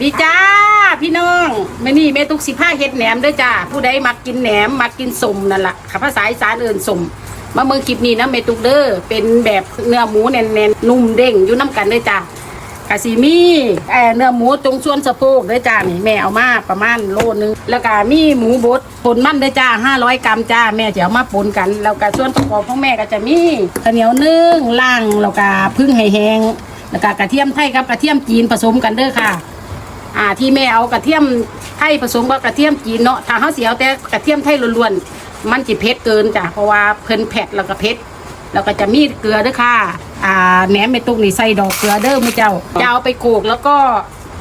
ดีจ้าพี่น้องมื่อนี้แม่ตุกสิผ้าเฮ็ดแหนมด้วยจ้าผู้ใดมักกินแหนมมักกินสมนั่นล่ะข้าภาษาอีสานเอินสมมาเมืองคลิปนี้นะแม่ตุกเด้อเป็นแบบเนื้อหมูแน่นๆนุ่มเด้งอยู่น้ำกันด้อจ้ากะสิมีเอ่อเนื้อหมูตรงส่วนสะโพกด้อจ้านี่แม่เอามาประมาณโลนึงแล้วก็มีหมูบดปนมันด้อจ้า500กรัมจ้าแม่จะเอามาปนกันแล้วก็ส่วนประกอบของแม่ก็จะมีข้าวเหนียวนึ่งล่างแล้วก็พึ่งให้แห้งแล้วก็กระเทียมไทยกับกระเทียมจีนผสมกันเด้อค่ะ อ่าที่แม่เอากระเทียมไทยผสมกับกระเทียมจีนเนาะถ้าเขาเสียเอาแต่กระเทียมไทยล้วนๆมันจะเผ็ดเกินจ้ะเพราะว่าเพิ่นเผ็ดแล้วก็เผ็ดแล้วก็จะมีเกลือด้วยค่ะอ่าแหนมเมตุกนี่ใส่ดอกเกลือเด้อมุเจ้าจะเอาไปโขกแล้วก็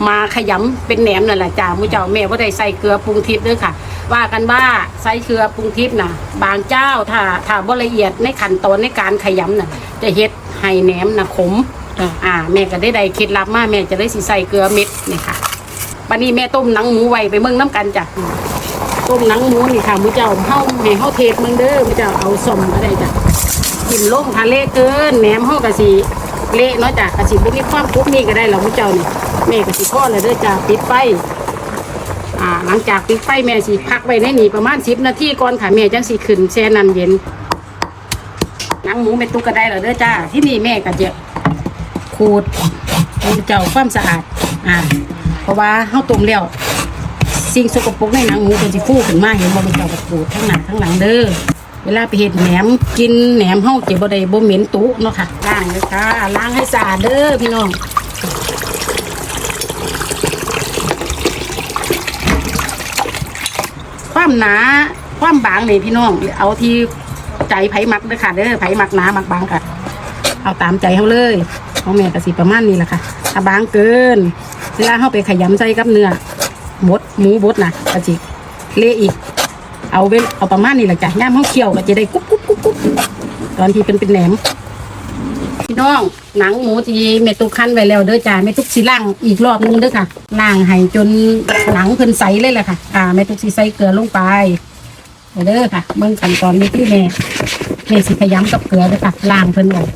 มาขยำเป็นแหนมนั่นแหละจ้ามุเจ้าแม่ว่าได้ใส่เกลือปรุงทิพย์ด้อค่ะ ว่ากันว่าใส่เกลือปรุงทิพย์นะบางเจ้าถ้าถ้าบ่ละเอียดในขั้นตอนในการขยำน่ะ จะเฮ็ดให้แหนมนะขมอ่าแม่ก็ได้ได้เคล็ดลับมาแม่จะได้สิใส่เกลือเม็ดนี่ค่ะ บันนี้แม่ต้มหนังหมูไว้ไปเมืองน้ำกันจ้ะต้มหนังหมูนี่ค่ะมูเจ้าเฮาให้เฮาเทศเมืองเด้อมูเจ้าเอาสมอะไรจ้ะกินลงทะเลเกินแหนมเฮากะสิเละเนาะจ้ะกะสิบ่มีความคุกนี่ก็ได้แล้วหมูเจ้านี่แม่กะสิพ่อเลยเด้อจ้ะปิดไฟอ่าหลังจากปิดไฟแม่สิพักไว้ในนี่ประมาณ10นาทีก่อนค่ะแม่จังสิขึ้นแช่น้ำเย็นหนังหมูแม่ตุกก็ได้แล้วเด้อจ้าที่นี่แม่ก็จะขูดให้เจ้าความสะอาดอ่า เพราะว่าเฮาต้มแล้วสิ่งสกปรกในหนังหมูเป็นสิฟูขึ้นมาเห็นบ่มันเจ้าก็ขูดทั้งหน้าทั้งหลังเด้อเวลาไปเฮ็ดแหนมกินแหนมเฮาจะบ่ได้บ่เหม็นตุเนาะค่ะล้างเลยค่ะล้างให้สะอาดเด้อพี่น้องความหนาความบางนี่พี่น้อง เอาที่ใจไผมักเด้อค่ะเด้อไผมักหนามักบางค่ะ เอาตามใจเขาเลยของแม่กะสิประมาณนี้แหละค่ะถ้าบางเกิน เวลาเข้าไปขยำใส่กับเนื้อบดหมูบดนะกะจิเละอีก เอาเวเอาประมาณนี้แหละจ้ะย่ามเขาเคี่ยวก็จะได้กุ๊บกุ๊บกุ๊บกุ๊บตอนที่เป็นเป็นแหนมพี่น้องหนังหมูที่เมตุกคั้นไว้แล้วเด้อจ้าเมตุกสิล่างอีกรอบนึงเด้อค่ะล่างให้จนหนังเพิ่นใสเลยแหละค่ะอ่าเมตุกสิใส่เกลือลงไปเด้อค่ะเบิ่งขั้นตอนนี้ที่แม่แม่สิขยำกับเกลือเด้อค่ะล่างเพิ่นออก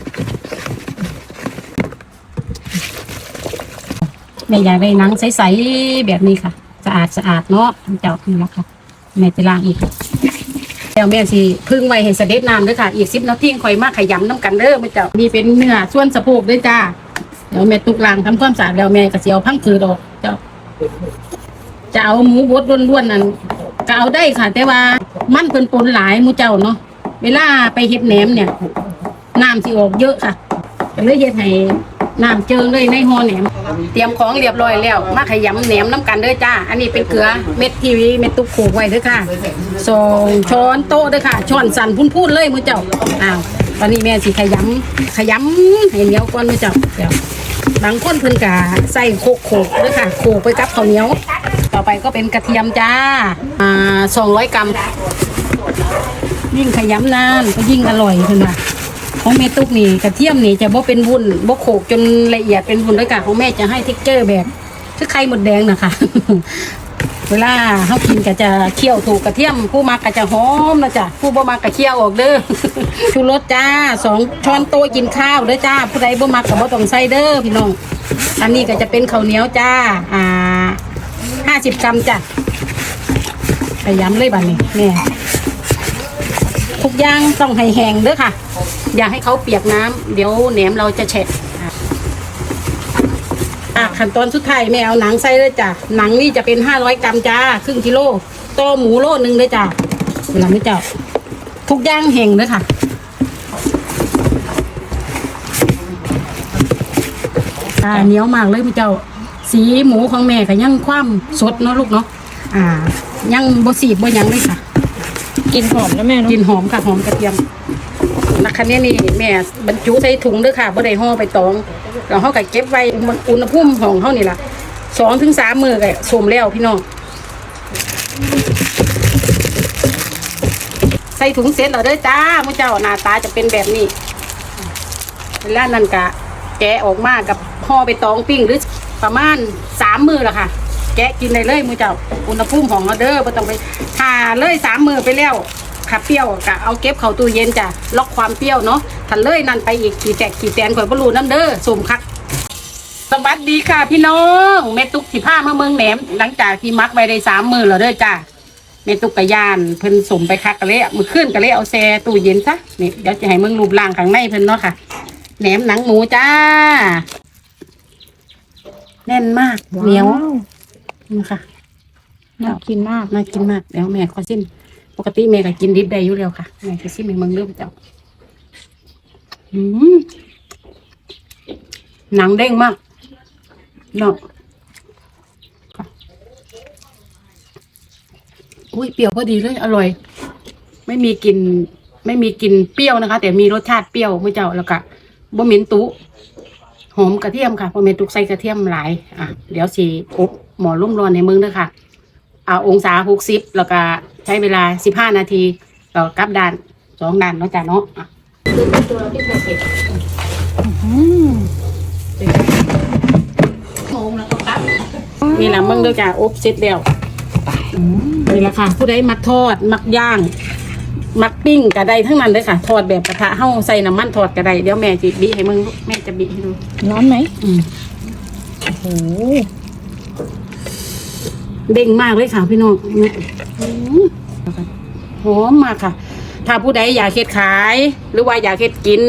แม่อยากได้หนังใสๆแบบนี้ค่ะ สะอาดสะอาดเนาะเจ้านี่ละค่ะแม่จะล้างอีกแล้วแม่สิพึ่งไว้ให้เสด็จน้ำด้วยค่ะ อีกสิบนาทีคอยมาขยำน้ำกันเด้อแม่เจ้านี่เป็นเนื้อส่วนสะโพกด้วยจ้าเดี๋ยวแม่ตุกล้างทำความสะอาดแล้วแม่ก็สิเอาพังผืดอกเจ้าจะเอาหมูบดล้วนๆนั่นก็เอาได้ค่ะ แต่ว่ามันเป็นปนหลายมูเจ้าเนาะเวลาไปเฮ็ดแหนมเนี่ยน้ำสิออกเยอะค่ะก็เลยเฮ็ดให้ น้ำเจิงเลยในห่อแหนม เตรียมของเรียบร้อยแล้ว มาขยำแหนมน้ำกันเด้อจ้า อันนี้เป็นเกลือเม็ดทีวีเม็ดตุกโขกไว้เด้อค่ะสองช้อนโต๊ะเด้อค่ะช้อนสั่นพุ่นๆเลยมือเจ้าอ้าวตอนนี้แม่สิขยำขยำให้เหนียวก่อนมือเจ้าเดี๋ยวบางคนเพิ่นกะใส่โขกโขกเด้อค่ะโขกไปกับข้าวเหนียว ต่อไปก็เป็นกระเทียมจ้าอ่าสองร้อยกรัมยิ่งขยำนานก็ยิ่งอร่อยขึ้นมา ของแม่ตุ๊กนี่กระเทียมนี่จะบ่เป็นวุ้นบ่โขกจนละเอียดเป็นวุ้นด้วยกันของแม่จะให้เท็กเจอร์แบบคือไข่หมดแดงนะคะเวลาเฮากินก็จะเคี่ยวถูกกระเทียม ผู้มักก็จะหอมนะจ๊ะผู้บ่มักก็เคี่ยวออกเด้อชูรสจ้าสองช้อนโต๊ะกินข้าวเด้อจ้า ผู้ใดบ่มักก็บ่ต้องใส่เด้อพี่น้องอันนี้ก็จะเป็นข้าวเหนียวจ้าอ่าห้าสิบกรัมจ้ะไปย้ำเลยบัดนี้แม่ทุกอย่างต้องให้แห้งเด้อค่ะ อย่าให้เขาเปียกน้ำเดี๋ยวแหนมเราจะแฉะอะขั้นตอนสุดท้ายแม่เอาหนังใส่เลยจ้ะหนังนี่จะเป็นห้าร้อยกรัมจ้าครึ่งกิโลต่อหมูโลนึงเลยจ้ะเวลาไม่เจ้าทุกอย่างแห้งเลยค่ะอ่าเหนียวมากเลยพี่เจ้า สีหมูของแม่ก็ยังคว่ำสดเนาะลูกเนาะอ่า ยังบ่สีบบ่หยังเลยค่ะ กินหอมนะแม่เนาะกลินหอมค่ะหอมกระเทียม นะคะเนี่ยนี่แม่บรรจุใส่ถุงด้อค่ะบ่ได้ห่อไปตองแล้วเฮาก็เก็บไว้บนอุณหภูมิของเฮานี่ล่ะสองถึงสามมือก็สมแล้วพี่น้องใส่ถุงเสร็จแล้วเด้อจ้ามื้อเจ้าหน้าตาจะเป็นแบบนี้เวลานั้นก็แกะออกมากับห่อไปตองปิ้งหรือประมาณสามมือละค่ะ แกะกินได้เลยมือเจ้าอุณหภูมิของเราเด้อบ่ต้องไปถาเลยสามมือไปแล้ว ขับเปรี้ยวกะเอาเก็บเข้าตู้เย็นจ้ะล็อกความเปรี้ยวเนาะถ้าเลยนั่นไปอีกกี่แตกกี่แตนข่อยบ่รู้น้ำเด้อสมคักสวัสดีค่ะพี่น้องแม่ตุ๊กสิผ้ามาเมืองแหนม หลังจากที่มักไปได้สามมือแล้วเด้อจ้าแม่ตุ๊กกะยานเพิ่นสมไปคักกะเละมือขึ้นกะเละเอาแซ่ตู้เย็นซะนี่เดี๋ยวจะให้เมืองรูปร่างข้างในเพิ่นเนาะค่ะแหนมหนังหมูจ้า แน่นมากเหนียวนี่ค่ะน่ากินมากน่ากินมากเดี๋ยวแม่ขอสิ้นป กติแม่ก็กินดิบได้อยู่แล้วค่ะแม่จะสิ้นให้เมืองเริ่มจ้าอืมหนังเด้งมากเนาะอุ้ยเปรี้ยวพอดีเลยอร่อย ไม่มีกลิ่นไม่มีกลิ่นเปรี้ยวนะคะ แต่มีรสชาติเปรี้ยวเมื่อเจ้าแล้วก็บ่เหม็นตุหอมกระเทียมค่ะเพราะเมนตุกใส่กระเทียมหลายอะเดี๋ยวสีอบหมอลุ่มร้อนในมึงเด้อค่ะ เอาองศาหกสิบแล้วก็ใช้เวลาสิบห้านาทีก็กลับด้านสองด้านเนาะจ้ะเนาะอะตัวที่เผ็ดโมงแล้วก็กลับนี่แหละมึงเด้อจ้ะอบเสร็จแล้วนี่แหละค่ะ ผู้ใดมักทอด มักย่าง มักปิ้งกระไดทั้งนั้นเลยค่ะ ทอดแบบกระทะเฮ้าใส่น้ำมันทอดกระไดเดี๋ยวแม่จะบีให้มึงแม่จะบีให้ดูร้อนไหมอืมโอ้โห เด้งมากเลยค่ะพี่น้องเนี่ยหอมมากค่ะ ถ้าผู้ใดอยากเฮ็ดขาย หรือว่าอยากเฮ็ดกิน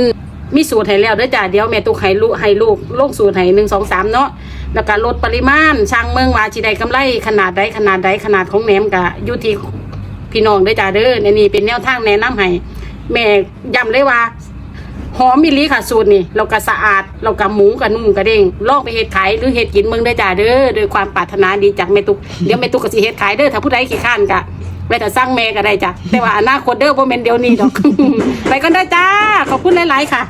มีสูตรให้แล้วเด้อจ้ะเดี๋ยวแม่ตุกให้ลูกให้ลูกลงสูตรให้หนึ่งสองสามเนาะแล้วก็ลดปริมาณช่างเมืองว่าสิได้กำไรขนาดใดขนาดใดขนาดของแหนมก็อยู่ที่พี่น้องเด้อจ้ะเด้อเนี่ยนี่เป็นแนวทางแนะนำให้แม่ย้ำเลยว่า อมมิลีค่ะสูตรนี่เราก็สะอาดเราก็หมูกับนุ่มกระเด้งลองไปเฮ็ดขายหรือเฮ็ดกินเมืองได้จ้าเด้อโดยความปรารถนาดีจากแม่ตุกเดี๋ยวแม่ตุกก็สิเฮ็ดขายเด้อถ้าผู้ใดขี้ข้านก็ไปแต่สร้างแม่ก็ได้จ้ะแต่ว่าอนาคตเด้อบ่แม่นเดี๋ยวนี้ดอก ไปกันได้จ้าขอบคุณหลายๆค่ะ